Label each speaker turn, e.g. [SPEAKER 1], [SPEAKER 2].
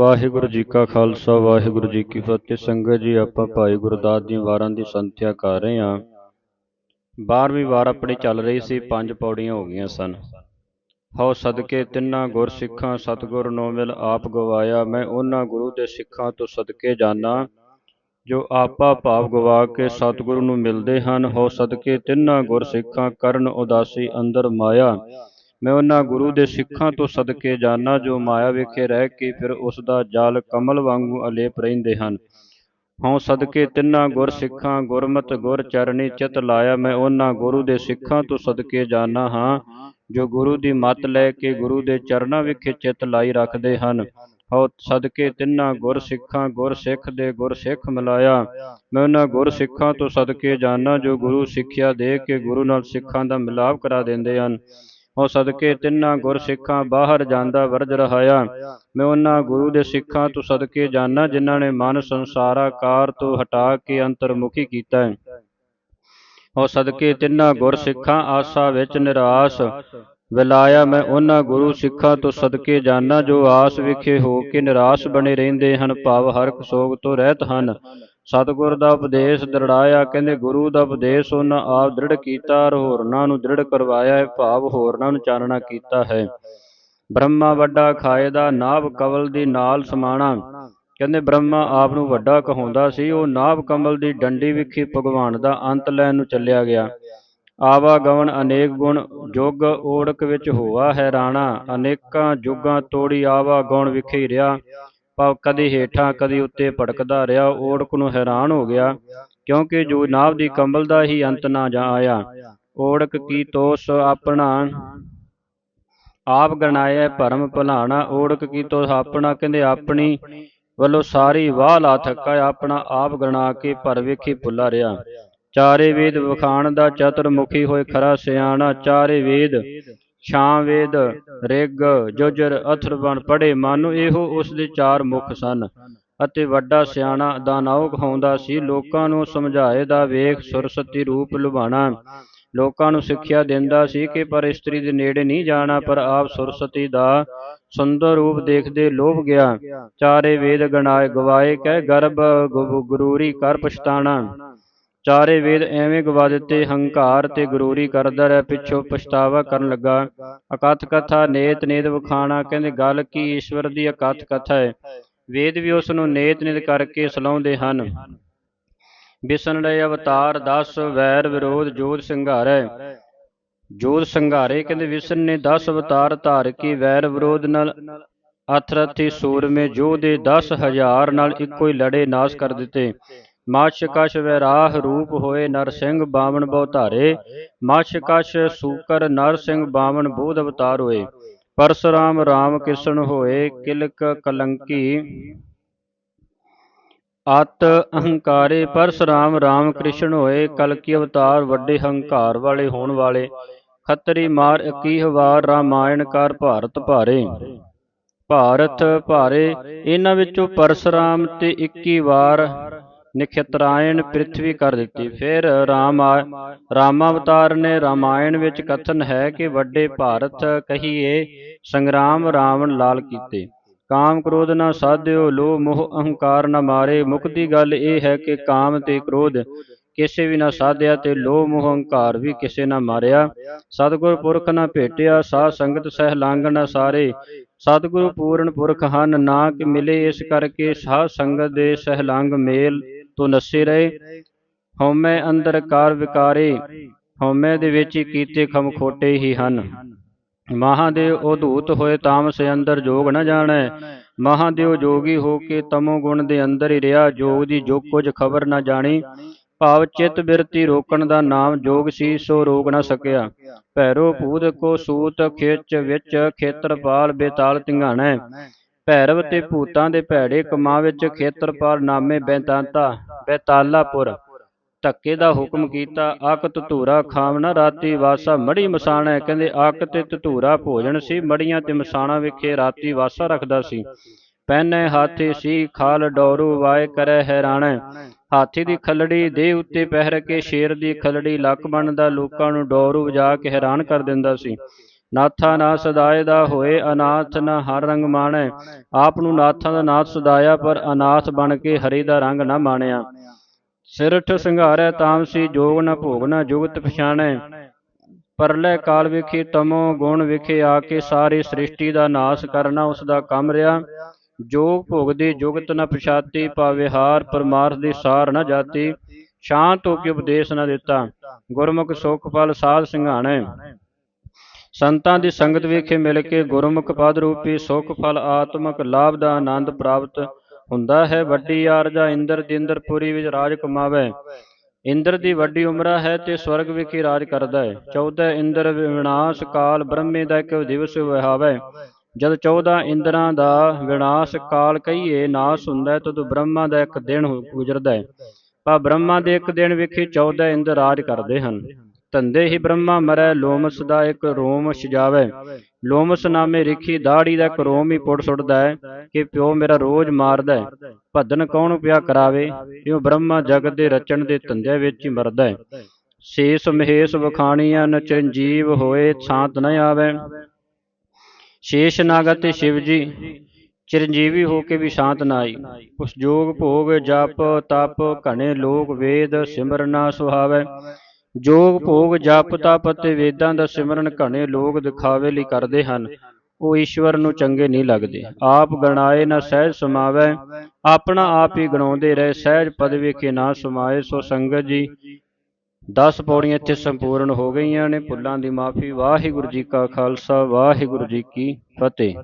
[SPEAKER 1] ਵਾਹਿਗੁਰੂ ਜੀ ਕਾ ਖਾਲਸਾ, ਵਾਹਿਗੁਰੂ ਜੀ ਕੀ ਫਤਿਹ। ਸੰਗਤ ਜੀ, ਆਪਾਂ ਭਾਈ ਗੁਰਦਾਸ ਦੀਆਂ ਵਾਰਾਂ ਦੀ ਸੰਥਿਆ ਕਰ ਰਹੇ ਹਾਂ। 12ਵੀਂ ਵਾਰ ਆਪਣੀ ਚੱਲ ਰਹੀ ਸੀ, ਪੰਜ ਪੌੜੀਆਂ ਹੋ ਗਈਆਂ ਸਨ। ਹਉ ਸਦਕੇ ਤਿੰਨਾਂ ਗੁਰ ਸਿੱਖਾਂ, ਸਤਿਗੁਰ ਨੂੰ ਮਿਲ ਆਪ ਗਵਾਇਆ। ਮੈਂ ਉਹਨਾਂ ਗੁਰੂ ਦੇ ਸਿੱਖਾਂ ਤੋਂ ਸਦਕੇ ਜਾਣਾ ਜੋ ਆਪਾ ਭਾਵ ਗਵਾ ਕੇ ਸਤਿਗੁਰੂ ਨੂੰ ਮਿਲਦੇ ਹਨ। ਹਉ ਸਦਕੇ ਤਿੰਨਾਂ ਗੁਰ ਸਿੱਖਾਂ, ਕਰਨ ਉਦਾਸੀ ਅੰਦਰ ਮਾਇਆ। ਮੈਂ ਉਹਨਾਂ ਗੁਰੂ ਦੇ ਸਿੱਖਾਂ ਤੋਂ ਸਦਕੇ ਜਾਣਾ ਜੋ ਮਾਇਆ ਵਿਖੇ ਰਹਿ ਕੇ ਫਿਰ ਉਸ ਦਾ ਜਲ ਕਮਲ ਵਾਂਗੂ ਅਲੇਪ ਰਹਿੰਦੇ ਹਨ। ਹਉ ਸਦਕੇ ਤਿੰਨਾਂ ਗੁਰ ਸਿੱਖਾਂ, ਗੁਰਮਤਿ, ਗੁਰ ਚਰਣੀ ਚਿਤ ਲਾਇਆ ਮੈਂ ਉਹਨਾਂ ਗੁਰੂ ਦੇ ਸਿੱਖਾਂ ਤੋਂ ਸਦਕੇ ਜਾਣਾ ਹਾਂ, ਜੋ ਗੁਰੂ ਦੀ ਮੱਤ ਲੈ ਕੇ ਗੁਰੂ ਦੇ ਚਰਨਾਂ ਵਿਖੇ ਚਿਤ ਲਾਈ ਰੱਖਦੇ ਹਨ। ਹਉ ਸਦਕੇ ਤਿੰਨਾਂ ਗੁਰ ਸਿੱਖਾਂ, ਗੁਰ ਸਿੱਖ ਦੇ ਗੁਰ ਸਿੱਖ ਮਿਲਾਇਆ ਮੈਂ ਉਹਨਾਂ ਗੁਰ ਸਿੱਖਾਂ ਤੋਂ ਸਦਕੇ ਜਾਣਾ ਜੋ ਗੁਰੂ ਸਿੱਖਿਆ ਦੇ ਕੇ ਗੁਰੂ ਨਾਲ ਸਿੱਖਾਂ ਦਾ ਮਿਲਾਪ ਕਰਾ ਦਿੰਦੇ ਹਨ। ਹਉ ਸਦਕੇ ਤਿੰਨਾਂ ਗੁਰ ਸਿੱਖਾਂ ਬਾਹਰ ਜਾਂਦਾ ਵਰਜ ਰਹਾਇਆ। ਮੈਂ ਉਹਨਾਂ ਗੁਰੂ ਦੇ ਸਿੱਖਾਂ ਤੋਂ ਸਦਕੇ ਜਾਣਾ ਜਿਨ੍ਹਾਂ ਨੇ ਮਨ ਸੰਸਾਰਾਕਾਰ ਤੋਂ ਹਟਾ ਕੇ ਅੰਤਰਮੁਖੀ ਕੀਤਾ ਹੈ। ਹਉ ਸਦਕੇ ਤਿੰਨਾਂ ਗੁਰ ਸਿੱਖਾਂ ਆਸਾ ਵਿੱਚ ਨਿਰਾਸ। ਵਿਲਾਇਆ ਮੈਂ ਉਹਨਾਂ ਗੁਰੂ ਸਿੱਖਾਂ ਤੋਂ ਸਦਕੇ ਜਾਣਾ ਜੋ ਆਸ ਵਿਖੇ ਹੋ ਕੇ ਨਿਰਾਸ਼ ਬਣੇ ਰਹਿੰਦੇ ਹਨ। ਭਾਵ ਹਰਕ ਸੋਗ ਤੋਂ ਰਹਿਤ ਹਨ। ਸਤਿਗੁਰ ਦਾ ਉਪਦੇਸ਼ ਦ੍ਰਿੜਾਇਆ, ਕਹਿੰਦੇ ਗੁਰੂ ਦਾ ਉਪਦੇਸ਼ ਉਹਨਾਂ ਆਪ ਦ੍ਰਿੜ ਕੀਤਾ ਔਰ ਹੋਰਨਾਂ ਨੂੰ ਦ੍ਰਿੜ ਕਰਵਾਇਆ ਹੈ ਭਾਵ ਹੋਰਨਾਂ ਨੂੰ ਚਾਨਣਾ ਕੀਤਾ ਹੈ। ਬ੍ਰਹਮਾ ਵੱਡਾ ਖਾਏ ਦਾ ਨਾਭ ਕਵਲ ਦੀ ਨਾਲ ਸਮਾਣਾ। ਕਹਿੰਦੇ ਬ੍ਰਹਮਾ ਆਪ ਨੂੰ ਵੱਡਾ ਕਹਾਉਂਦਾ ਸੀ, ਉਹ ਨਾਭ ਕਮਲ ਦੀ ਡੰਡੀ ਵਿਖੇ ਭਗਵਾਨ ਦਾ ਅੰਤ ਲੈਣ ਨੂੰ ਚੱਲਿਆ ਗਿਆ। ਆਵਾਗਮਨ ਅਨੇਕ ਗੁਣ, ਜੁਗ ਓੜਕ ਵਿੱਚ ਹੋਆ ਹੈ ਰਾਣਾ, ਅਨੇਕਾਂ ਜੁਗਾਂ ਤੋੜੀ ਆਵਾਗੁਣ ਵਿਖੇ ਰਿਹਾ। ਭਾਵ ਕਦੇ ਹੇਠਾਂ ਕਦੇ ਉੱਤੇ ਭਟਕਦਾ ਰਿਹਾ ਓੜਕ ਨੂੰ ਹੈਰਾਨ ਹੋ ਗਿਆ, ਕਿਉਂਕਿ ਜੋ ਨਾਭ ਦੀ ਕੰਬਲ ਦਾ ਹੀ ਅੰਤ ਨਾ ਜਾ ਆਇਆ। ਓੜਕ ਕੀ ਤੋਸ ਆਪਣਾ ਆਪ ਗਣਾਇਆ ਭਰਮ ਭੁਲਾਣਾ ਓੜਕ ਕੀ ਤੋਸ ਆਪਣਾ ਕਹਿੰਦੇ ਆਪਣੀ ਵੱਲੋਂ ਸਾਰੀ ਵਾਹ ਲਾ ਥੱਕਾ, ਆਪਣਾ ਆਪ ਗਣਾ ਕੇ ਭਰ ਵੇਖੀ ਭੁੱਲਾ ਰਿਹਾ। ਚਾਰੇ ਵੇਦ ਵਖਾਣ ਦਾ ਚਤੁਰਮੁਖੀ ਹੋਏ ਖਰਾ ਸਿਆਣਾ, ਚਾਰੇ ਵੇਦ ਛਾਂ ਵੇਦ ਰਿਗ ਜੁਜਰ ਅਥਰਵਣ ਪੜੇ ਮਨ ਇਹੋ ਉਸ ਦੇ ਚਾਰ ਮੁਖ ਸਨ ਅਤੇ ਵੱਡਾ ਸਿਆਣਾ ਦਾਨਾਉ ਕਹਾਉਂਦਾ ਸੀ। ਲੋਕਾਂ ਨੂੰ ਸਮਝਾਏ ਦਾ ਵੇਖ ਸੁਰਸਤੀ ਰੂਪ ਲੁਭਾਣਾ। ਲੋਕਾਂ ਨੂੰ ਸਿੱਖਿਆ ਦਿੰਦਾ ਸੀ ਕਿ ਪਰ ਇਸਤਰੀ ਦੇ ਨੇੜੇ ਨਹੀਂ ਜਾਣਾ ਪਰ ਆਪ ਸੁਰਸਤੀ ਦਾ ਸੁੰਦਰ ਰੂਪ ਦੇਖਦੇ ਲੋਭ ਗਿਆ। ਚਾਰੇ ਵੇਦ ਗਣਾਏ ਗਵਾਏ ਕਹਿ ਗਰਭ ਗੁਰੂਰੀ ਕਰ ਪਛਤਾਣਾ। ਚਾਰੇ ਵੇਦ ਐਵੇਂ ਗਵਾ ਦਿੱਤੇ, ਹੰਕਾਰ ਤੇ ਗਰੂਰੀ ਕਰਦਾ ਰਿਹਾ, ਪਿੱਛੋਂ ਪਛਤਾਵਾ ਕਰਨ ਲੱਗਾ। ਅਕਥ ਕਥਾ, ਨੇਤ ਨੇਤ ਵਖਾਣਾ, ਕਹਿੰਦੇ ਗੱਲ ਕੀ ਈਸ਼ਵਰ ਦੀ ਅਕਥ ਕਥਾ ਹੈ। ਵੇਦ ਵੀ ਉਸ ਨੂੰ ਨੇਤ ਨੇਤ ਕਰਕੇ ਸਲਾਉਂਦੇ ਹਨ। ਬਿਸਨ ਰਹੇ ਅਵਤਾਰ 10 ਵੈਰ ਵਿਰੋਧ, ਜੋਧ ਸੰਘਾਰੈ। ਜੋਧ ਸੰਘਾਰੇ ਕਹਿੰਦੇ ਵਿਸ਼ਨ ਨੇ 10 ਅਵਤਾਰ ਧਾਰ ਕੇ, ਵੈਰ ਵਿਰੋਧ ਨਾਲ ਅਥਰਥੀ ਸੂਰਮੇ, ਜੋਧੇ 10000 ਨਾਲ ਇੱਕੋ ਹੀ ਲੜੇ ਨਾਸ਼ ਕਰ ਦਿੱਤੇ। ਮਾਛ ਕਛ ਵੈਰਾਹ ਰੂਪ ਹੋਏ ਨਰ ਸਿੰਘ ਬਾਵਨ ਬਹੁ ਧਾਰੇ ਮਾਛ ਕਛ ਸੂਕਰ ਨਰ ਸਿੰਘ ਬਾਵਨ ਬੋਧ ਅਵਤਾਰ ਹੋਏ ਪਰਸਰਾਮ ਰਾਮ ਕ੍ਰਿਸ਼ਨ ਹੋਏ ਕਿਲਕ ਕਲੰਕੀ। ਅਤ ਅਹੰਕਾਰੇ ਪਰਸਰਾਮ ਰਾਮ ਕ੍ਰਿਸ਼ਨ ਹੋਏ ਕਲਕੀ ਅਵਤਾਰ ਵੱਡੇ ਹੰਕਾਰ ਵਾਲੇ ਹੋਣ ਵਾਲੇ, ਖੱਤਰੀ ਮਾਰ 21 ਵਾਰ ਰਾਮਾਇਣ ਕਰ ਭਾਰਤ ਭਾਰੇ। ਭਾਰਤ ਭਾਰੇ, ਇਹਨਾਂ ਵਿੱਚੋਂ ਪਰਸਰਾਮ ਤੇ 21 ਵਾਰ ਨਖਤਰਾਇਣ ਪ੍ਰਿਥਵੀ ਕਰ ਦਿੱਤੀ। ਫਿਰ ਰਾਮ ਰਾਮ ਅਵਤਾਰ ਨੇ ਰਾਮਾਇਣ ਵਿੱਚ ਕਥਨ ਹੈ ਕਿ ਵੱਡੇ ਭਾਰਤ ਕਹੀਏ, ਸੰਗਰਾਮ ਰਾਵਣ ਲਾਲ ਕੀਤੇ। ਕਾਮ ਕ੍ਰੋਧ ਨਾ ਸਾਧਿਓ, ਲੋਭ ਮੋਹ ਅਹੰਕਾਰ ਨਾ ਮਾਰੇ। ਮੁਕਤੀ ਗੱਲ ਇਹ ਹੈ ਕਿ ਕਾਮ ਤੇ ਕ੍ਰੋਧ ਕਿਸੇ ਵੀ ਨਾ ਸਾਧਿਆ ਤੇ ਲੋਭ ਮੋਹ ਅਹੰਕਾਰ ਵੀ ਕਿਸੇ ਨਾ ਮਾਰਿਆ। ਸਤਿਗੁਰ ਪੁਰਖ ਨਾ ਭੇਟਿਆ, ਸਾਧ ਸੰਗਤ ਸਹਿ ਲਾਂਘਣਾ ਸਾਰੇ। ਸਤਿਗੁਰੂ ਪੂਰਨ ਪੁਰਖ ਹਨ ਨਾ ਕਿ ਮਿਲੇ ਇਸ ਕਰਕੇ ਸਾਧ ਸੰਗਤ ਦੇ ਸਹਿ ਲੰਘ ਮੇਲ। ਤੋਂ ਨਸੇ ਰਹੇ। ਹਉਮੈ ਅੰਦਰ ਕਾਰ ਵਿਕਾਰੇ। ਹਉਮੈ ਦੇ ਵਿੱਚ ਹੀ ਕੀਤੇ ਖਮ ਖੋਟੇ ਹੀ ਹਨ। ਮਹਾਦੇਵ ਉਧੂਤ ਹੋਏ ਤਾਮਸ ਅੰਦਰ ਜੋਗ ਨ ਜਾਣੈ। ਮਹਾਦੇਵ ਜੋਗੀ ਹੋ ਕੇ ਤਮੋ ਗੁਣ ਦੇ ਅੰਦਰ ਹੀ ਰਿਹਾ। ਜੋਗ ਦੀ ਜੋ ਕੁਝ ਖਬਰ ਨਾ ਜਾਣੀ। ਭਾਵ ਚਿਤ ਬਿਰਤੀ ਰੋਕਣ ਦਾ ਨਾਮ ਜੋਗ ਸੀ, ਸੋ ਰੋਕ ਨਾ ਸਕਿਆ। ਭੈਰੋ ਭੂਤ ਕੋ ਸੂਤ ਖਿੱਚ ਵਿੱਚ ਖੇਤਰਪਾਲ ਬੇਤਾਲ ਧਿੰਗਾਣੈ ਭੈਰਵ ਤੇ ਭੂਤਾਂ ਦੇ ਭੈੜੇ ਕਮਾ ਵਿੱਚ ਖੇਤਰਪਾਲ ਨਾਮੇ ਬੈਤਾਂਤਾ, ਬੈਤਾਲਾਪੁਰ। ਧੱਕੇ ਦਾ ਹੁਕਮ ਕੀਤਾ ਅਕ ਧਤੂਰਾ ਖਾਵਣਾ, ਰਾਤੀ ਵਾਸਾ ਮੜੀ ਮਸਾਣਾ ਕਹਿੰਦੇ ਅਕ ਤੇ ਧਤੂਰਾ ਭੋਜਨ ਸੀ, ਮੜੀਆਂ ਤੇ ਮਸਾਣਾ ਵਿਖੇ ਰਾਤੀ ਵਾਸਾ ਰੱਖਦਾ ਸੀ। ਪਹਿਨੇ ਹਾਥੀ ਸੀ, ਖਾਲ ਡੋਰੂ ਵਾਏ ਕਰੈ ਹੈਰਾਣਾ ਹਾਥੀ ਦੀ ਖਲੜੀ ਦੇ ਉੱਤੇ ਪਹਿਰ ਕੇ ਸ਼ੇਰ ਦੀ ਖਲੜੀ, ਲੱਕ ਬਣਦਾ ਲੋਕਾਂ ਨੂੰ ਡੋਰੂ ਵਜਾ ਕੇ ਹੈਰਾਨ ਕਰ ਦਿੰਦਾ ਸੀ। ਨਾਥਾ ਨਾ ਸਦਾਏ ਦਾ ਹੋਏ, ਅਨਾਥ ਨਾ ਹਰ ਰੰਗ ਮਾਣੈ। ਆਪ ਨੂੰ ਨਾਥਾਂ ਦਾ ਨਾਥ ਸਦਾਇਆ, ਪਰ ਅਨਾਥ ਬਣ ਕੇ ਹਰੀ ਦਾ ਰੰਗ ਨਾ ਮਾਣਿਆ। ਸਿਰਠ ਸੰਘਾਰੈ ਤਾਮਸੀ ਜੋਗ ਨਾ ਭੋਗ ਨਾ ਜੁਗਤ ਪਛਾਣੈ। ਪਰਲੇ ਕਾਲ ਵਿਖੇ ਤਮੋ ਗੁਣ ਵਿਖੇ ਆ ਕੇ ਸਾਰੀ ਸ੍ਰਿਸ਼ਟੀ ਦਾ ਨਾਸ ਕਰਨਾ ਉਸ ਦਾ ਕੰਮ ਰਿਹਾ। ਜੋਗ ਭੋਗਦੀ ਜੁਗਤ ਨਾ ਪਛਾਤੀ ਪਾਵਿਹਾਰ ਪਰਮਾਰਥ ਦੀ ਸਾਰ ਨਾ ਜਾਤੀ। ਸ਼ਾਂਤ ਹੋ ਕੇ ਉਪਦੇਸ਼ ਨਾ ਦਿੱਤਾ? ਗੁਰਮੁਖ ਸੁਖ ਫਲ ਸਾਧ ਸਿੰਘਾਣੇ। ਸੰਤਾਂ ਦੀ ਸੰਗਤ ਵਿਖੇ ਮਿਲ ਕੇ ਗੁਰਮੁਖ ਪਦ ਰੂਪੀ ਸੁਖ ਫਲ ਆਤਮਕ ਲਾਭ ਦਾ ਆਨੰਦ ਪ੍ਰਾਪਤ ਹੁੰਦਾ ਹੈ। ਵੱਡੀ ਆਰਜਾ ਇੰਦਰ ਦੀ ਇੰਦਰਪੁਰੀ ਵਿੱਚ ਰਾਜ ਕਮਾਵੇ। ਇੰਦਰ ਦੀ ਵੱਡੀ ਉਮਰਾ ਹੈ ਤੇ ਸਵਰਗ ਵਿਖੇ ਰਾਜ ਕਰਦਾ ਹੈ। 14 ਇੰਦਰ ਵਿਨਾਸ਼ ਕਾਲ ਬ੍ਰਹਮੇ ਦਾ ਇੱਕ ਦਿਵਸ ਵਹਾਵੇ। ਜਦ 14 ਇੰਦਰਾਂ ਦਾ ਵਿਨਾਸ਼ ਕਾਲ ਕਹੀਏ ਨਾਸ ਹੁੰਦਾ ਹੈ, ਤਦ ਬ੍ਰਹਮਾ ਦਾ ਇੱਕ ਦਿਨ ਗੁਜ਼ਰਦਾ ਹੈ। ਪਰ ਬ੍ਰਹਮਾ ਦੇ ਇੱਕ ਦਿਨ ਵਿਖੇ 14 ਇੰਦਰ ਰਾਜ ਕਰਦੇ ਹਨ। ਧੰਦੇ ਹੀ ਬ੍ਰਹਮਾ ਮਰੈ, ਲੋਮਸ ਦਾ ਇੱਕ ਰੋਮ ਸਜਾਵੇ। ਲੋਮਸ ਨਾਮੇ ਰਿਖੀ ਦਾੜੀ ਦਾ ਇੱਕ ਰੋਮ ਹੀ ਪੁੱਟ ਸੁੱਟਦਾ ਹੈ ਕਿ ਪਿਓ ਮੇਰਾ ਰੋਜ਼ ਮਾਰਦਾ ਹੈ। ਭੱਦਨ ਕੌਣ ਪਿਆ ਕਰਾਵੇ? ਇਉ ਬ੍ਰਹਮਾ ਜਗਤ ਦੇ ਰਚਣ ਦੇ ਧੰਦਿਆਂ ਵਿੱਚ ਹੀ ਮਰਦਾ ਹੈ। ਸ਼ੇਸ ਮਹੇਸ਼ ਵਖਾਣੀਆਂ, ਨ ਹੋਏ ਸ਼ਾਂਤ ਨ ਆਵੇ। ਸ਼ੇਸ਼ ਨਾਗ ਤੇ ਸ਼ਿਵ ਜੀ ਚਿਰੰਜੀਵੀ ਹੋ ਕੇ ਵੀ ਸ਼ਾਂਤ ਨਾ ਆਈ। ਉਸ ਜੋਗ ਭੋਗ ਜਪ ਤਪ ਘਣੇ ਲੋਕ ਵੇਦ ਸਿਮਰਨਾ ਸੁਹਾਵੇ। ਜੋਗ ਭੋਗ ਜਪ ਤਪ ਅਤੇ ਵੇਦਾਂ ਦਾ ਸਿਮਰਨ ਘਣੇ ਲੋਕ ਦਿਖਾਵੇ ਲਈ ਕਰਦੇ ਹਨ। ਉਹ ਈਸ਼ਵਰ ਨੂੰ ਚੰਗੇ ਨਹੀਂ ਲੱਗਦੇ। ਆਪ ਗਣਾਏ ਨਾ ਸਹਿਜ ਸਮਾਵੈ। ਆਪਣਾ ਆਪ ਹੀ ਗਣਾਉਂਦੇ ਰਹੇ। ਸਹਿਜ ਪਦ ਵਿਖੇ ਨਾ ਸਮਾਏ ਸੋ ਸੰਗਤ ਜੀ। 10 ਪੌੜੀਆਂ ਇੱਥੇ ਸੰਪੂਰਨ ਹੋ ਗਈਆਂ ਨੇ। ਭੁੱਲਾਂ ਦੀ ਮਾਫੀ। ਵਾਹਿਗੁਰੂ ਜੀ ਕਾ ਖਾਲਸਾ। ਵਾਹਿਗੁਰੂ ਜੀ ਕੀ ਫਤਿਹ।